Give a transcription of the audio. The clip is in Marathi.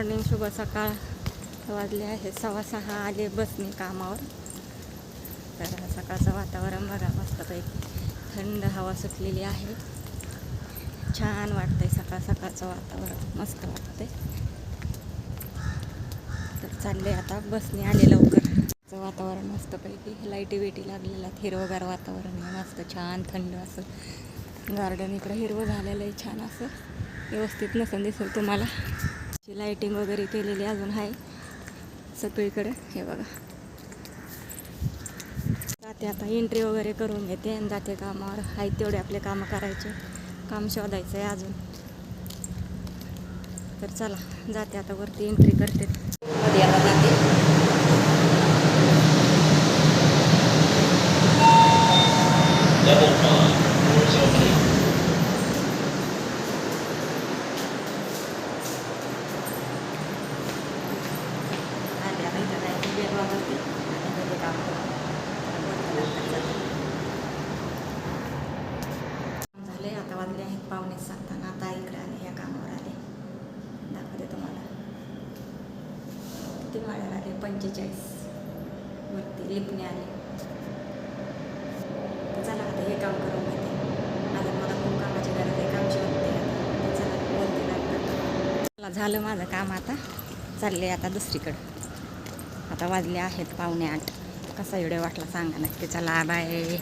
मॉर्निंग शुभ सकाळ. वाजले आहे सव्वा सहा आले बसने कामावर. तर सकाळचं वातावरण बघा मस्तपैकी. थंड हवा सुटलेली आहे. छान वाटतंय सकाळ सकाळचं वातावरण. मस्त वाटतंय. तर चालले आता बसने आले लवकर. वातावरण मस्तपैकी. लाईटी बिटी लागलेलं आहेत. हिरवगार वातावरण आहे. मस्त छान थंड असं. गार्डन इकडं हिरवं झालेलं आहे छान असं. व्यवस्थित नसून दिसेल तुम्हाला. अशी लाईटिंग वगैरे केलेली अजून आहे. सगळीकडे हे बघा. जाते आता एंट्री वगैरे करून घेते आणि जाते कामावर. आहे तेवढे आपले कामं करायचे. काम शोधायचं आहे अजून. तर चला जाते आता वरती एंट्री करते. मध्ये जाते. जायचं होती आणि घरी काम झाले आता वाजले आहेत पाहुणे सांगताना आता इकडे आले या कामावर आले. दाखवते तुम्हाला. किती माळ्यावर आले? पंचेचाळीस. वरती लिपणे आले. तर चला आता हे काम करून घेते. आता मला खूप कामाची गरज आहे कामची शोधते चला बोलते झालं माझं काम आता. चालले आता दुसरीकडं. आता वाजले आहेत पावणे आठ. कसा व्हिडिओ वाटला सांगा नक्की. चला बाय